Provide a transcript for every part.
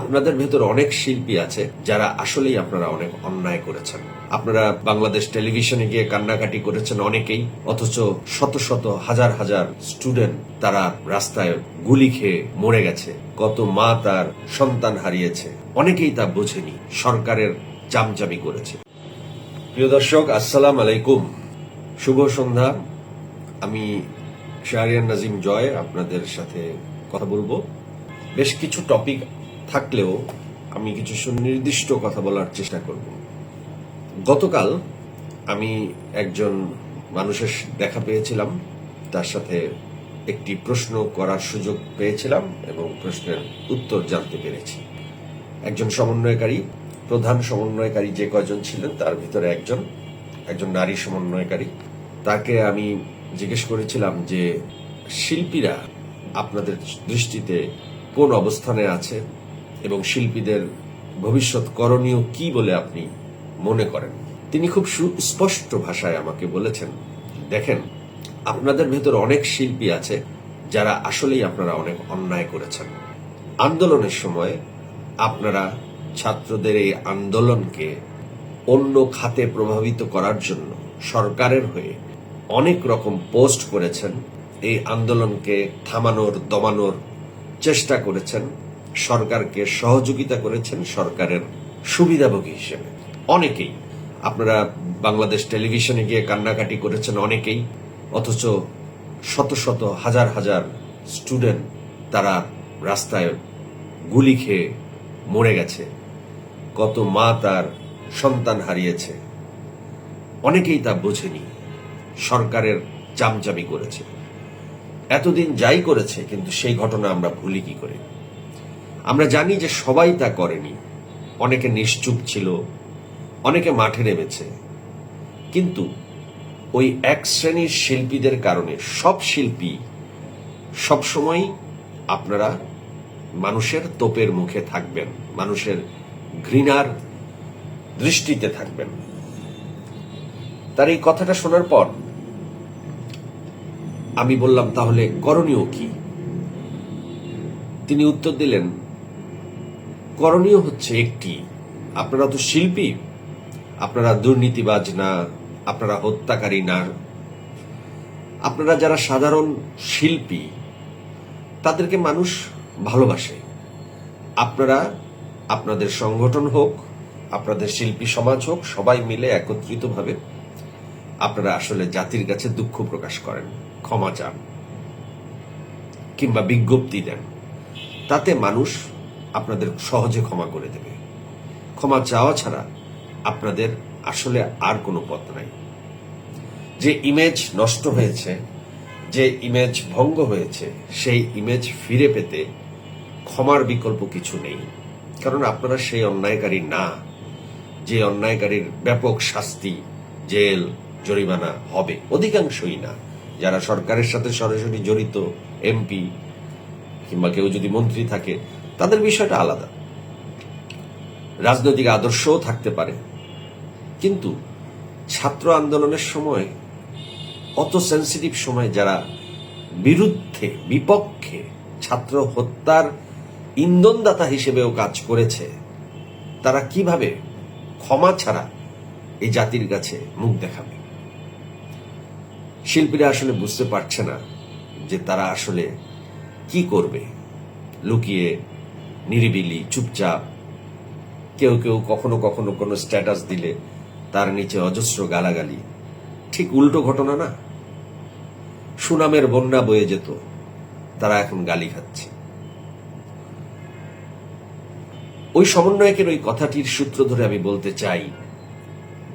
আপনাদের ভেতর অনেক শিল্পী আছে যারা আসলেই আপনারা অনেক অন্যায় করেছেন। আপনারা বাংলাদেশ টেলিভিশনে গিয়ে কান্নাকাটি করেছেন অনেকেই, অথচ শত শত হাজার হাজার স্টুডেন্ট তারা রাস্তায় গুলি খেয়ে মরে গেছে। কত মা তার সন্তান হারিয়েছে। অনেকেই তা বোঝেনি, সরকারের চামচামি করেছে। প্রিয় দর্শক, আসসালাম আলাইকুম। শুভ সন্ধ্যা। আমি শাহরিয়ান নাজিম জয়, আপনাদের সাথে কথা বলব। বেশ কিছু টপিক থাকলেও আমি কিছু সুনির্দিষ্ট কথা বলার চেষ্টা করব। গতকাল আমি একজন মানুষের দেখা পেয়েছিলাম। তার সাথে একটি প্রশ্ন করার সুযোগ পেয়েছিলাম এবং প্রশ্নের উত্তর জানতে পেরেছি। একজন সমন্বয়কারী, প্রধান সমন্বয়কারী যে কজন ছিলেন, তার ভিতরে একজন একজন নারী সমন্বয়কারী। তাকে আমি জিজ্ঞেস করেছিলাম যে, শিল্পীরা আপনাদের দৃষ্টিতে কোন অবস্থানে আছে? এবং শিল্পীদের ভবিষ্যৎ করণীয় কি বলে আপনি মনে করেন? তিনি খুব সুস্পষ্ট ভাষায় আমাকে বলেছেন, দেখেন, আপনাদের ভেতর অনেক শিল্পী আছে যারা আসলেই আপনারা অনেক অন্যায় করেছেন। আন্দোলনের সময় আপনারা ছাত্রদের এই আন্দোলনকে অন্য খাতে প্রভাবিত করার জন্য সরকারের হয়ে অনেক রকম পোস্ট করেছেন। এই আন্দোলনকে থামানোর, দমানোর চেষ্টা করেছেন। সরকারকে সহযোগিতা করেছেন সরকারের সুবিধাভোগী হিসেবে। অনেকেই, আপনারা বাংলাদেশ টেলিভিশনে গিয়ে কান্নাকাটি করেছেন অনেকেই, অথচ শত শত হাজার হাজার স্টুডেন্ট তারা রাস্তায় গুলি খেয়ে মরে গেছে। কত মা তার সন্তান হারিয়েছে। অনেকেই তা বোঝেনি, সরকারের চামচামি করেছে। এতদিন যাই করেছে, কিন্তু সেই ঘটনা আমরা ভুলি কি করে? আমরা জানি যে সবাই তা করেনি। অনেকে নিশ্চুপ ছিল, অনেকে মাঠে নেমেছে। কিন্তু ওই এক শ্রেণির শিল্পীদের কারণে সব শিল্পী সবসময় আপনারা মানুষের তোপের মুখে থাকবেন, মানুষের ঘৃণার দৃষ্টিতে থাকবেন। তার এই কথাটা শোনার পর আমি বললাম, তাহলে করণীয় কি? তিনি উত্তর দিলেন করণীয় হচ্ছে একটি। আপনারা তো শিল্পী। আপনারা দুর্নীতিবাজ না, আপনারা হত্যাকারী না। আপনারা যারা সাধারণ শিল্পী, তাদেরকে মানুষ ভালোবাসে। আপনারা আপনাদের সংগঠন হোক, আপনাদের শিল্পী সমাজ হোক, সবাই মিলে একত্রিতভাবে আপনারা আসলে জাতির কাছে দুঃখ প্রকাশ করেন, ক্ষমা চান কিংবা বিজ্ঞপ্তি দেন। তাতে মানুষ আপনাদের সহজে ক্ষমা করে দেবে। ক্ষমা চাওয়া ছাড়া আপনাদের আসলে আর কোনো পথ নাই। যে ইমেজ নষ্ট হয়েছে, যে ইমেজ ভঙ্গ হয়েছে, সেই ইমেজ ফিরে পেতে ক্ষমার বিকল্প কিছু নেই। কারণ আপনারা সেই অন্যায়কারী না, যে অন্যায়কারীর ব্যাপক শাস্তি, জেল, জরিমানা হবে। অধিকাংশই না। যারা সরকারের সাথে সরাসরি জড়িত, এমপি, কিংবা কেউ যদি মন্ত্রী থাকে তাদের বিষয়টা আলাদা। রাজনৈতিক আদর্শও থাকতে পারে। কিন্তু ছাত্র আন্দোলনের সময় অত সেন্সিটিভ সময় যারা বিরুদ্ধে, বিপক্ষে ছাত্র হত্যার ইন্ধনদাতা হিসেবেও কাজ করেছে, তারা কীভাবে ক্ষমা ছাড়া এই জাতির কাছে মুখ দেখাবে? শিল্পীরা আসলে বুঝতে পারছে না যে তারা আসলে কি করবে। লুকিয়ে নিরিবিলি, চুপচাপ। কেউ কেউ কখনো কখনো কোনো স্ট্যাটাস দিলে তার নিচে অজস্র গালাগালি। ঠিক উল্টো ঘটনা না? সুনামের বন্যা বয়ে যেত। তারা এখন গালি খাচ্ছে। ওই সমন্বয়কের ওই কথাটির সূত্র ধরে আমি বলতে চাই,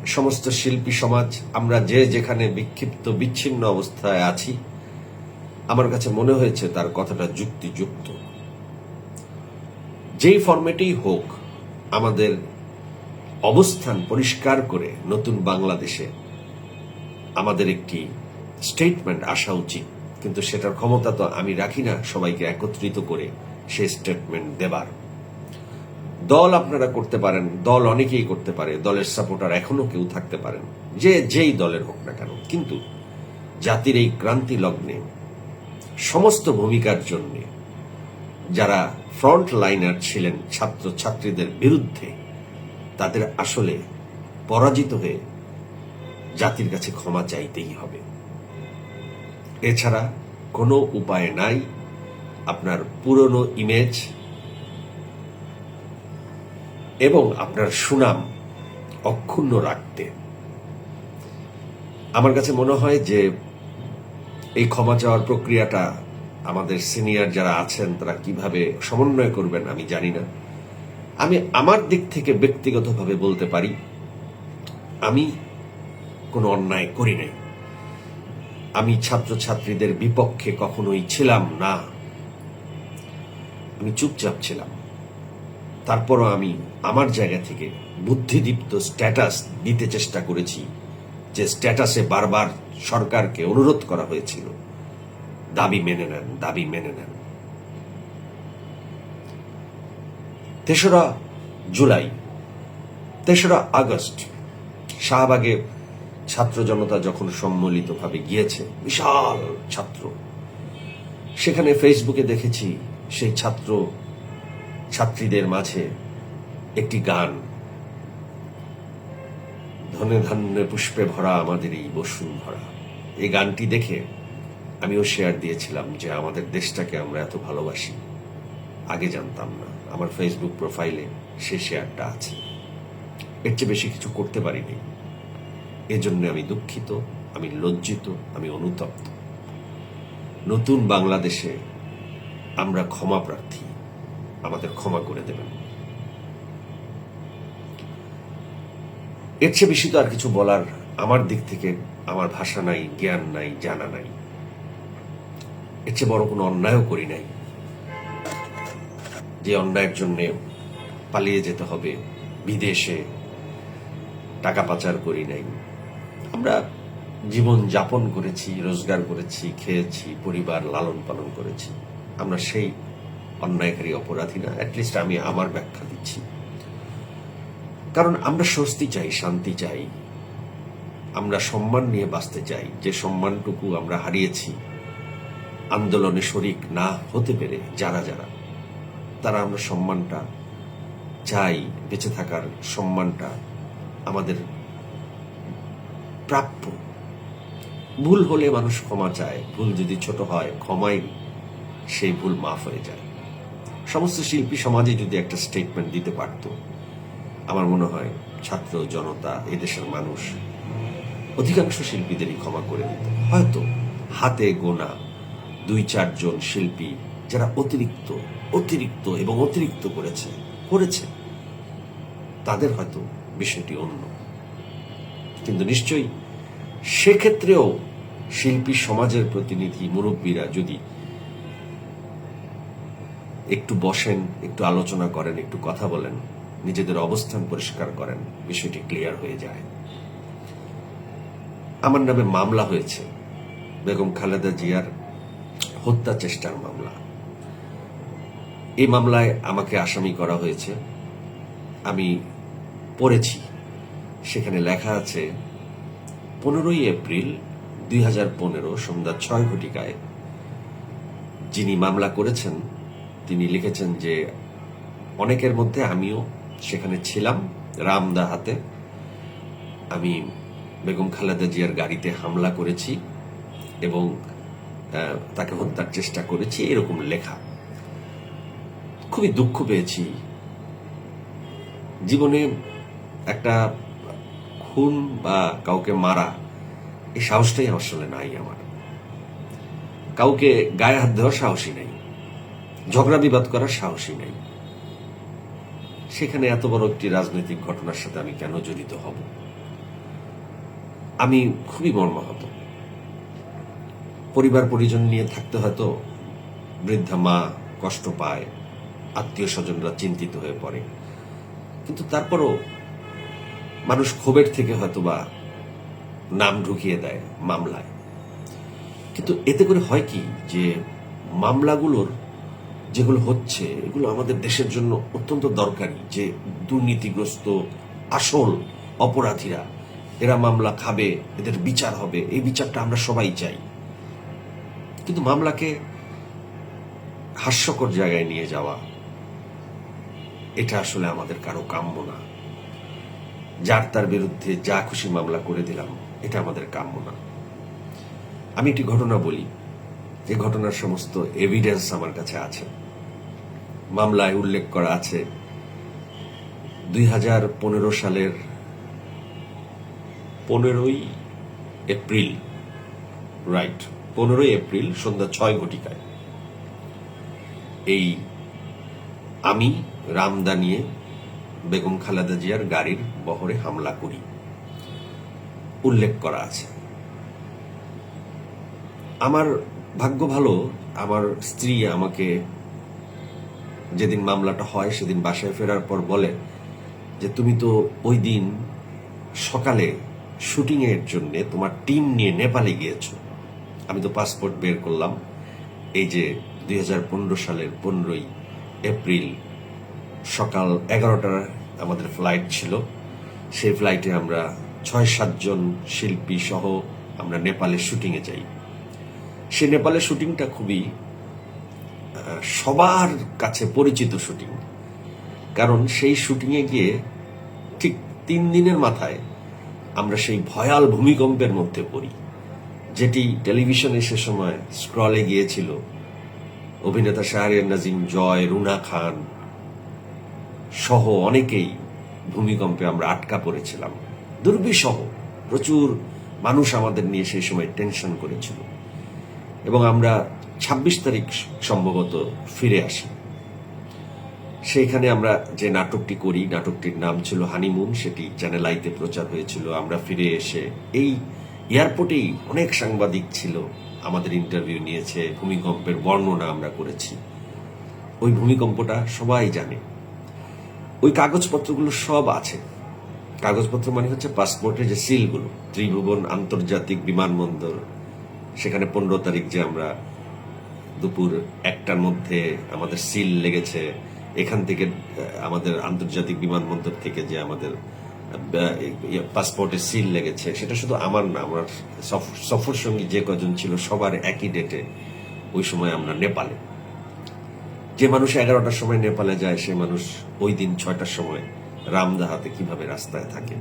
সমস্ত শিল্পী সমাজ, আমরা যে যেখানে বিক্ষিপ্ত, বিচ্ছিন্ন অবস্থায় আছি, আমার কাছে মনে হয়েছে তার কথাটা যুক্তিযুক্ত। যেই ফরম্যাটেই হোক, আমাদের অবস্থান পরিষ্কার করে নতুন বাংলাদেশে আমাদের একটি স্টেটমেন্ট আসা উচিত। কিন্তু সেটার ক্ষমতা তো আমি রাখি না, সবাইকে একত্রিত করে সেই স্টেটমেন্ট দেবার। দল আপনারা করতে পারেন, দল অনেকেই করতে পারে, দলের সাপোর্টার এখনও কেউ থাকতে পারেন, যে যেই দলের হোক না কেন। কিন্তু জাতির এই ক্রান্তি লগ্নে, সমস্ত ভূমিকার জন্য যারা ফ্রন্ট লাইনার ছিলেন ছাত্র ছাত্রীদের বিরুদ্ধে, তাদের আসলে পরাজিত হয়ে জাতির কাছে ক্ষমা চাইতেই হবে। এছাড়া কোনো উপায় নাই। আপনার পুরনো ইমেজ এবং আপনার সুনাম অক্ষুণ্ণ রাখতে। আমার কাছে মনে হয় যে এই ক্ষমা চাওয়ার প্রক্রিয়াটা আমাদের সিনিয়র যারা আছেন, তারা কীভাবে সমন্বয় করবেন আমি জানি না। আমি আমার দিক থেকে ব্যক্তিগতভাবে বলতে পারি, আমি কোনো অন্যায় করি নাই। আমি ছাত্রছাত্রীদের বিপক্ষে কখনোই ছিলাম না। আমি চুপচাপ ছিলাম। তারপরও আমি আমার জায়গা থেকে বুদ্ধিদীপ্ত স্ট্যাটাস দিতে চেষ্টা করেছি, যে স্ট্যাটাসে বারবার সরকারকে অনুরোধ করা হয়েছিল। দাবি মেনে নেন, দাবি মেনে নেন। তেসরা জুলাই, তেসরা আগস্ট, শাহবাগে ছাত্র জনতা যখন সম্মিলিতভাবে গিয়েছে, বিশাল ছাত্র। সেখানে ফেসবুকে দেখেছি সেই ছাত্র, ছাত্রীদের মাঝে একটি গান। ধনে ধান্যে পুষ্পে ভরা আমাদের এই বসুন্ধরা। এই গানটি দেখে আমিও শেয়ার দিয়েছিলাম যে আমাদের দেশটাকে আমরা এত ভালোবাসি। আগে জানতাম না। আমার ফেসবুক প্রোফাইলে সে শেয়ারটা আছে। এর চেয়ে বেশি কিছু করতে পারিনি। এজন্য আমি দুঃখিত, আমি লজ্জিত, আমি অনুতপ্ত। নতুন বাংলাদেশে আমরা ক্ষমা প্রার্থী। আমাদের ক্ষমা করে দেবেন। এর চেয়ে বেশি তো আর কিছু বলার আমার দিক থেকে আমার ভাষা নাই, জ্ঞান নাই, জানা নাই। এর চেয়ে বড় কোনো অন্যায়ও করি নাই। যে অন্যায়ের জন্য পালিয়ে যেতে হবে, বিদেশে টাকা পাচার করি নাই। আমরা জীবন যাপন করেছি, রোজগার করেছি, খেয়েছি, পরিবার লালন পালন করেছি। আমরা সেই অন্যায়কারী অপরাধী না অ্যাটলিস্ট আমি আমার ব্যাখ্যা দিচ্ছি। কারণ আমরা স্বস্তি চাই, শান্তি চাই। আমরা সম্মান নিয়ে বাঁচতে চাই। যে সম্মানটুকু আমরা হারিয়েছি আন্দোলনে শরিক না হতে পেরে যারা যারা, তারা আমরা সম্মানটা চাই, বেঁচে থাকার সম্মানটা আমাদের প্রাপ্য। ভুল হলে মানুষ ক্ষমা চায়, ভুল যদি ছোট হয় ক্ষমাই সেই ভুল মাফ হয়ে যায়। সমস্ত শিল্পী সমাজে যদি একটা স্টেটমেন্ট দিতে পারত, আমার মনে হয় ছাত্র জনতা, এদেশের মানুষ অধিকাংশ শিল্পীদেরই ক্ষমা করে দিত। হয়তো হাতে গোনা দুই চারজন শিল্পী যারা অতিরিক্ত অতিরিক্ত এবং অতিরিক্ত করেছে করেছে। তাদের হয়তো বিষয়টি অন্য। কিন্তু নিশ্চয়ই সেক্ষেত্রেও শিল্পী সমাজের প্রতিনিধি, মুরব্বীরা যদি একটু বসেন, একটু আলোচনা করেন, একটু কথা বলেন, নিজেদের অবস্থান পরিষ্কার করেন, বিষয়টি ক্লিয়ার হয়ে যায়। আমার নামে মামলা হয়েছে। বেগম খালেদা জিয়ার হত্যা চেষ্টার মামলা। এই মামলায় আমাকে আসামি করা হয়েছে। আমি পড়েছি। সেখানে লেখা আছে, পনেরোই এপ্রিল দুই হাজার পনেরো সন্ধ্যা ছয় ঘটিকায় যিনি মামলা করেছেন, তিনি লিখেছেন যে অনেকের মধ্যে আমিও সেখানে ছিলাম রামদা হাতে। আমি বেগম খালেদা জিয়ার গাড়িতে হামলা করেছি এবং তাকে হত্যার চেষ্টা করেছি, এরকম লেখা। খুবই দুঃখ পেয়েছি। জীবনে একটা খুন বা কাউকে মারা এই সাহসটাই আসলে নাই আমার। কাউকে গায়ে হাত দেওয়ার সাহসী নেই। ঝগড়া বিবাদ করার সাহসী নেই। সেখানে এত বড় একটি রাজনৈতিক ঘটনার সাথে আমি কেন জড়িত হব? আমি খুবই মর্মাহত। পরিবার পরিজন নিয়ে থাকতে হয়তো বৃদ্ধা মা কষ্ট পায়, আত্মীয় স্বজনরা চিন্তিত হয়ে পড়ে। কিন্তু তারপরও মানুষ ক্ষোভের থেকে হয়তো বা নাম ঢুকিয়ে দেয় মামলায়। কিন্তু এতে করে হয় কি যে মামলাগুলোর যেগুলো হচ্ছে, এগুলো আমাদের দেশের জন্য অত্যন্ত দরকারি যে দুর্নীতিগ্রস্ত আসল অপরাধীরা, এরা মামলা খাবে, এদের বিচার হবে, এই বিচারটা আমরা সবাই চাই। কিন্তু মামলাকে হাস্যকর জায়গায় নিয়ে যাওয়া, এটা আসলে আমাদের কারও কাম্য না। যার তার বিরুদ্ধে যা খুশি মামলা করে দিলাম, এটা আমাদের কাম্য না। আমি একটি ঘটনা বলি। যে ঘটনার সমস্ত এভিডেন্স আমার কাছে আছে। মামলায় উল্লেখ করা আছে, দুই হাজার পনেরো সালের পনেরোই এপ্রিল, রাইট? পনেরোই এপ্রিল সন্ধ্যা ছয় ঘটিকায়। এই আমি রামদা নিয়ে বেগম খালেদা জিয়ার গাড়ির বহরে হামলা করি। উল্লেখ করা আছে। আমার ভাগ্য ভালো, আমার স্ত্রী আমাকে যেদিন মামলাটা হয় সেদিন বাসায় ফেরার পর বলে যে, তুমি তো ওই দিন সকালে শুটিং এর জন্য তোমার টিম নিয়ে নেপালে গিয়েছো। আমি তো পাসপোর্ট বের করলাম। এই যে দুই হাজার পনেরো সালের পনেরোই এপ্রিল সকাল এগারোটার আমাদের ফ্লাইট ছিল। সেই ফ্লাইটে আমরা ছয় সাতজন শিল্পী সহ আমরা নেপালে শুটিংয়ে যাই। সে নেপালের শুটিংটা খুবই সবার কাছে পরিচিত শুটিং কারণ সেই শুটিংয়ে গিয়ে ঠিক তিন দিনের মাথায় আমরা সেই ভয়াল ভূমিকম্পের মধ্যে পড়ি। যেটি টেলিভিশনে সে সময় স্ক্রলে গিয়েছিল। অভিনেতা শাহরিয়ার নাজিম, জয়, রুনা খান সহ অনেকেই ভূমিকম্পে আমরা আটকা পড়েছিলাম। দুর্বিসহ প্রচুর মানুষ আমাদের নিয়ে সেই সময় টেনশন করেছিল এবং আমরা ২৬ তারিখ সম্ভবত ফিরে আসি। সেইখানে আমরা যে নাটকটি করি, নাটকটির নাম ছিল হানিমুন, সেটি চ্যানেল আইতে প্রচার হয়েছিল। আমরা ফিরে এসে এই এয়ারপোর্টেই অনেক সাংবাদিক ছিল। আমাদের ইন্টারভিউ নিয়েছে, ভূমিকম্পের বর্ণনা আমরা করেছি। ওই ভূমিকম্পটা সবাই জানে। ওই কাগজপত্রগুলো সব আছে। কাগজপত্র মানে হচ্ছে পাসপোর্টের যে সিলগুলো, ত্রিভুবন আন্তর্জাতিক বিমানবন্দর। সেখানে পনেরো তারিখ যে আমরা দুপুর একটার মধ্যে আমাদের সিল লেগেছে, এখান থেকে আমাদের আন্তর্জাতিক বিমানবন্দর থেকে যে আমাদের পাসপোর্টে সিল লেগেছে। সেটা শুধু আমার না, আমার সফর- সঙ্গী যে কজন ছিল সবার একই ডেটে ওই সময় আমরা নেপালে। যে মানুষ এগারোটার সময় নেপালে যায়, সে মানুষ ওই দিন ছয়টার সময় রামদাহাতে কীভাবে রাস্তায় থাকে।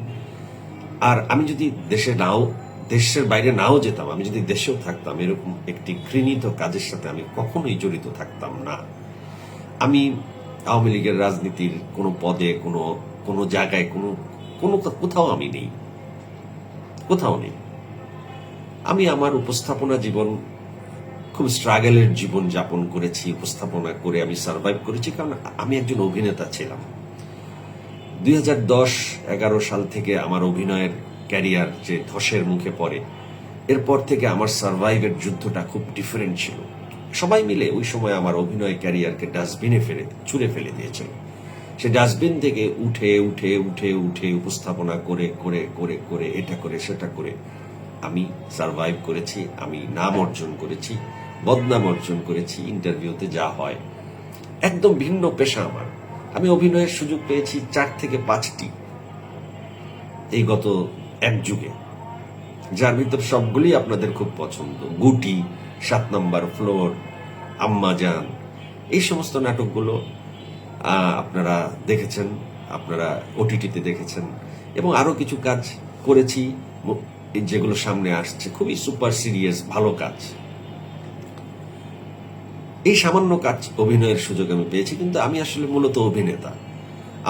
আর আমি যদি দেশে নাও, দেশের বাইরে নাও যেতাম, আমি যদি দেশেও থাকতাম, এরকম একটি ঘৃণিত কাজের সাথে আমি কখনোই জড়িত থাকতাম না। আমি আওয়ামী লীগের রাজনীতির কোনো পদে, কোনো কোনো জায়গায়, কোনো কোনো কোথাও আমি নেই। কোথাও নেই। আমি আমার উপস্থাপনা জীবন, খুব স্ট্রাগলের জীবন যাপন করেছি, উপস্থাপনা করে আমি সার্ভাইভ করেছি, কারণ আমি একজন অভিনেতা ছিলাম। দুই হাজার দশ, এগারো সাল থেকে আমার অভিনয়ের ক্যারিয়ার যে ধসের মুখে পড়ে, এরপর থেকে আমার সার্ভাইভের যুদ্ধটা খুব ডিফারেন্ট ছিল। সবাই মিলে ওই সময় আমার অভিনয় ক্যারিয়ারকে ডাস্টবিনে ফেলে, ছুঁড়ে ফেলে দিয়েছিল। সে ডাস্টবিন থেকে উঠে উঠে উঠে উঠে উপস্থাপনা করে করে করে করে এটা করে, সেটা করে আমি সার্ভাইভ করেছি, আমি নাম অর্জন করেছি, বদনাম অর্জন করেছি ইন্টারভিউতে যা হয়। একদম ভিন্ন পেশা আমার। আমি অভিনয়ের সুযোগ পেয়েছি চার থেকে পাঁচটি এই গত এক যুগে, যার ভিতর সবগুলি আপনাদের খুব পছন্দ। গুটি, সাত নম্বর ফ্লোর আম্মাজান, এই সমস্ত নাটকগুলো আপনারা দেখেছেন, আপনারা ওটিটিতে দেখেছেন, এবং আরও কিছু কাজ করেছি যেগুলো সামনে আসছে, খুবই সুপার সিরিয়াস, ভালো কাজ। এই সামান্য কাজ, অভিনয়ের সুযোগ আমি পেয়েছি, কিন্তু আমি আসলে মূলত অভিনেতা।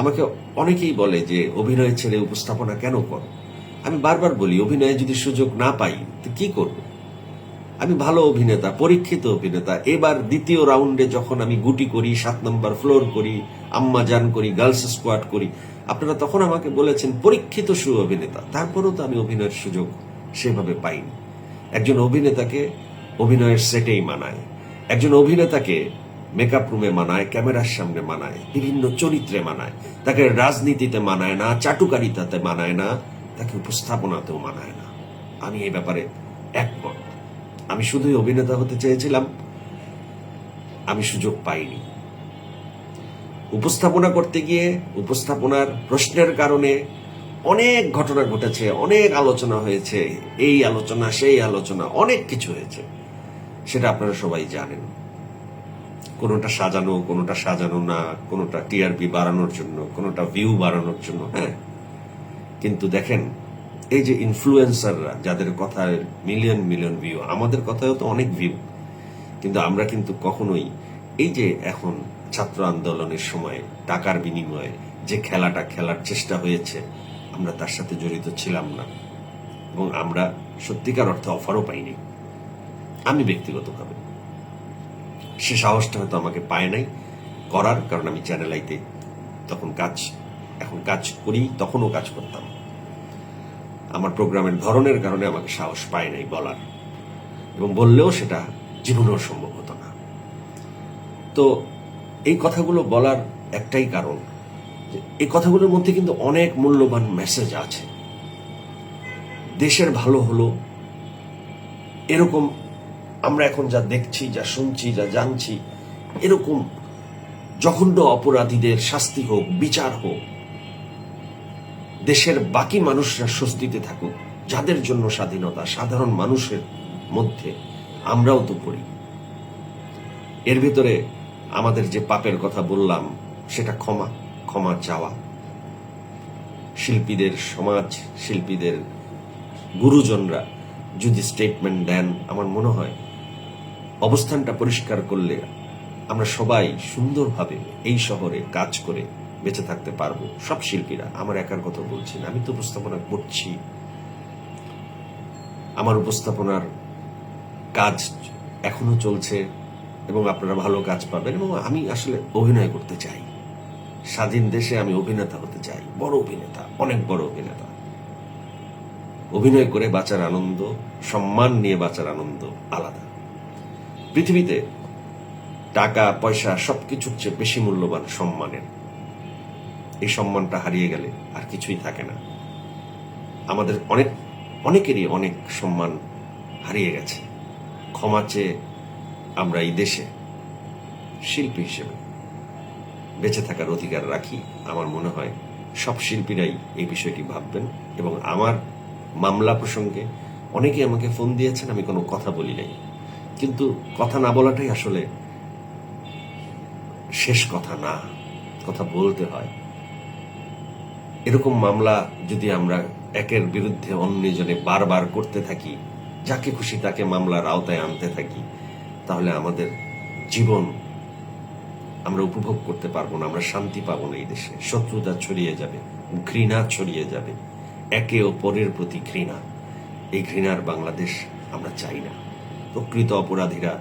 আমাকে অনেকেই বলে যে, অভিনয় ছেড়ে উপস্থাপনা কেন করো? আমি বারবার বলি, অভিনয়ে যদি সুযোগ না পাই, তো কি করব? আমি ভালো অভিনেতা, পরীক্ষিত অভিনেতা। এবার দ্বিতীয় রাউন্ডে যখন আমি গুটি করি, সাত নম্বর ফ্লোর করি, আম্মা জান করি, গার্লস স্কোয়াড করি, আপনারা তখন আমাকে বলেছেন, পরীক্ষিত সু অভিনেতা। তারপরেও তো আমি অভিনয়ের সুযোগ সেভাবে পাইনি। একজন অভিনেতাকে অভিনয়ের সেটেই মানায়। একজন অভিনেতাকে মেকআপ রুমে মানায়, ক্যামেরার সামনে মানায়, বিভিন্ন চরিত্রে মানায়। তাকে রাজনীতিতে মানায় না, চাটুকারিতাতে মানায় না, তাকে উপস্থাপনাতেও মানায় না। আমি এই ব্যাপারে একমত। আমি শুধুই অভিনেতা হতে চেয়েছিলাম। আমি সুযোগ পাইনি। উপস্থাপনা করতে গিয়ে উপস্থাপনার প্রশ্নের কারণে অনেক ঘটনা ঘটেছে, অনেক আলোচনা হয়েছে, এই আলোচনা, সেই আলোচনা, অনেক কিছু হয়েছে। সেটা আপনারা সবাই জানেন। কোনোটা সাজানো কোনোটা সাজানো না, কোনোটা টিআরপি বাড়ানোর জন্য, কোনোটা ভিউ বাড়ানোর জন্য হ্যাঁ। কিন্তু দেখেন এই যে ইনফ্লুয়েন্সাররা যাদের কথায় মিলিয়ন মিলিয়ন ভিউ আমাদের কথায়ও তো অনেক ভিউ কিন্তু আমরা কিন্তু কখনোই এই যে এখন ছাত্র আন্দোলনের সময় টাকার বিনিময়ে যে খেলাটা খেলার চেষ্টা হয়েছে, আমরা তার সাথে জড়িত ছিলাম না। এবং আমরা সত্যিকার অর্থে অফারও পাইনি। আমি ব্যক্তিগতভাবে। সে সাহসটা হয়তো আমাকে পায় নাই করার, কারণ আমি চ্যানেল আইতে তখন কাজ, এখন কাজ করি, তখনও কাজ করতাম। আমার প্রোগ্রামের ধরনের কারণে আমাকে সাহস পায় নাই বলার। এবং বললেও সেটা জীবনেও সম্ভব হতো না। তো এই কথাগুলো বলার একটাই কারণ যে এই কথাগুলোর মধ্যে কিন্তু অনেক মূল্যবান মেসেজ আছে। দেশের ভালো হলো, এরকম আমরা এখন যা দেখছি, যা শুনছি, যা জানছি, এরকম জঘন্য অপরাধীদের শাস্তি হোক, বিচার হোক দেশের বাকি মানুষরা স্বস্তিতে থাকুক, যাদের জন্য স্বাধীনতা সাধারণ মানুষের মধ্যে আমরাও তো পড়ি। এর ভিতরে আমাদের যে পাপের কথা বললাম, সেটা ক্ষমা ক্ষমা চাওয়া। শিল্পীদের, সমাজ শিল্পীদের, গুরুজনরা যদি স্টেটমেন্ট দেন, আমার মনে হয় অবস্থানটা পরিষ্কার করলে আমরা সবাই সুন্দরভাবে এই শহরে কাজ করে বেঁচে থাকতে পারব। সব শিল্পীরা, আমার একার কথা বলছি আমি তো উপস্থাপনা করছি। আমার উপস্থাপনার কাজ এখনও চলছে এবং আপনারা ভালো কাজ পাবেন এবং আমি আসলে অভিনয় করতে চাই। স্বাধীন দেশে আমি অভিনেতা হতে চাই, বড় অভিনেতা, অনেক বড় অভিনেতা। অভিনয় করে বাঁচার আনন্দ, সম্মান নিয়ে বাঁচার আনন্দ আলাদা। পৃথিবীতে টাকা, পয়সা সবকিছুর চেয়ে বেশি মূল্যবান সম্মানের এই সম্মানটা হারিয়ে গেলে আর কিছুই থাকে না। আমাদের অনেক, অনেকেরই অনেক সম্মান হারিয়ে গেছে। ক্ষমা চেয়ে আমরা এই দেশে শিল্পী হিসেবে বেঁচে থাকার অধিকার রাখি। আমার মনে হয় সব শিল্পীরাই এই বিষয়টি ভাববেন এবং আমার মামলা প্রসঙ্গে অনেকে আমাকে ফোন দিয়েছেন, আমি কোনো কথা বলি নাই। কিন্তু কথা না বলাটাই আসলে শেষ কথা না। কথা বলতে হয়। এরকম মামলা যদি আমরা একের বিরুদ্ধে অন্যজনে বারবার করতে থাকি, যাকে খুশি তাকে মামলার আওতায় আনতে থাকি, তাহলে আমাদের জীবন আমরা উপভোগ করতে পারব না, আমরা শান্তি পাবো না এই দেশে। শত্রুতা ছড়িয়ে যাবে, ঘৃণা ছড়িয়ে যাবে, একে অপরের প্রতি ঘৃণা। এই ঘৃণার বাংলাদেশ আমরা চাই না। প্রকৃত অপরাধীরা,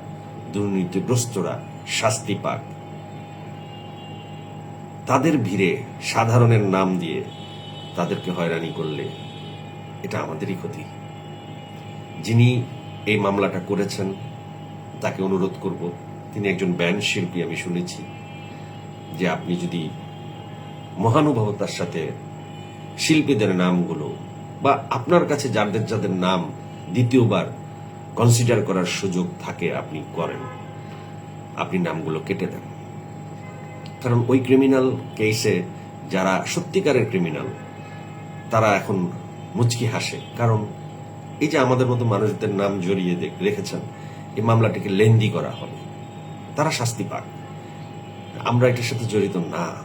দুর্নীতিগ্রস্তরা, শাস্তি পাক। তাদের ভিড়ে সাধারণের নাম দিয়ে তাদেরকে হয়রানি করলে এটা আমাদেরই ক্ষতি। যিনি এই মামলাটা করেছেন, তাকে অনুরোধ করব, তিনি একজন ব্যান্ড শিল্পী, আমি শুনেছি, যে আপনি যদি মহানুভবতার সাথে শিল্পীদের নামগুলো বা আপনার কাছে যাদের যাদের নাম দ্বিতীয়বার কনসিডার করার সুযোগ থাকে, আপনি করেন। আপনি নামগুলো কেটে দেন। কারণ ওই ক্রিমিনাল কেসে যারা সত্যিকারের ক্রিমিনাল তারা এখন মুচকি হাসে। কারণ এই যে আমাদের মতো মানুষদের নাম জড়িয়ে রেখেছেন, এই মামলাটিকে লেন্দি করা হবে। তারা শাস্তি পাক। আমরা এটার সাথে জড়িত না।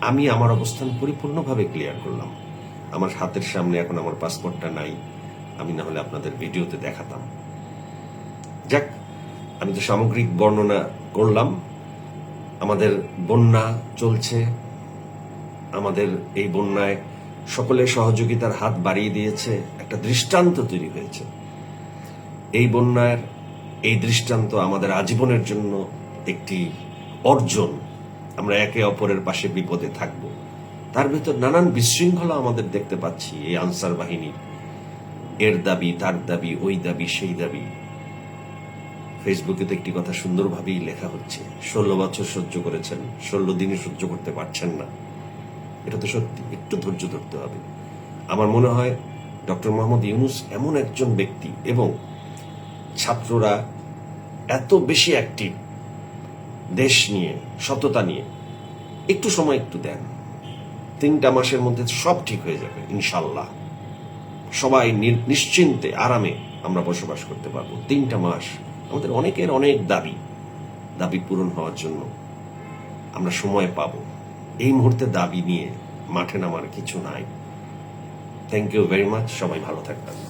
আমি আমার অবস্থান পরিপূর্ণভাবে ক্লিয়ার করলাম। আমার হাতের সামনে এখন আমার পাসপোর্টটা নাই। আমি না হলে আপনাদের ভিডিওতে দেখাতাম। যাক, আমি তো সামগ্রিক বর্ণনা করলাম। আমাদের বন্যা চলছে। আমাদের এই বন্যায় সকলে সহযোগিতার হাত বাড়িয়ে দিয়েছে। একটা দৃষ্টান্ত তৈরি হয়েছে। এই বন্যার এই দৃষ্টান্ত আমাদের আজীবনের জন্য একটি অর্জন। আমরা একে অপরের পাশে বিপদে থাকব। তার ভিতর নানান বিশৃঙ্খলা আমাদের দেখতে পাচ্ছি এই আনসার বাহিনীর। এর দাবি, তার দাবি, ওই দাবি, সেই দাবি। ফেসবুকে তো একটি কথা সুন্দরভাবেই লেখা হচ্ছে। ষোলো বছর সহ্য করেছেন, ষোলো দিনে সহ্য করতে পারছেন না। এটা তো সত্যি, একটু ধৈর্য ধরতে হবে। আমার মনে হয় ডক্টর মোহাম্মদ ইউনুস এমন একজন ব্যক্তি এবং ছাত্ররা এত বেশি অ্যাক্টিভ দেশ নিয়ে, সততা নিয়ে, একটু সময় একটু দেন। তিনটা মাসের মধ্যে সব ঠিক হয়ে যাবে ইনশাল্লাহ সবাই নিশ্চিন্তে, আরামে আমরা বসবাস করতে পারব। তিনটা মাস আমাদের অনেকের অনেক দাবি দাবি পূরণ হওয়ার জন্য আমরা সময় পাব। এই মুহূর্তে দাবি নিয়ে মাঠে নামার কিছু নাই। থ্যাংক ইউ ভেরি মাচ সবাই ভালো থাকবেন।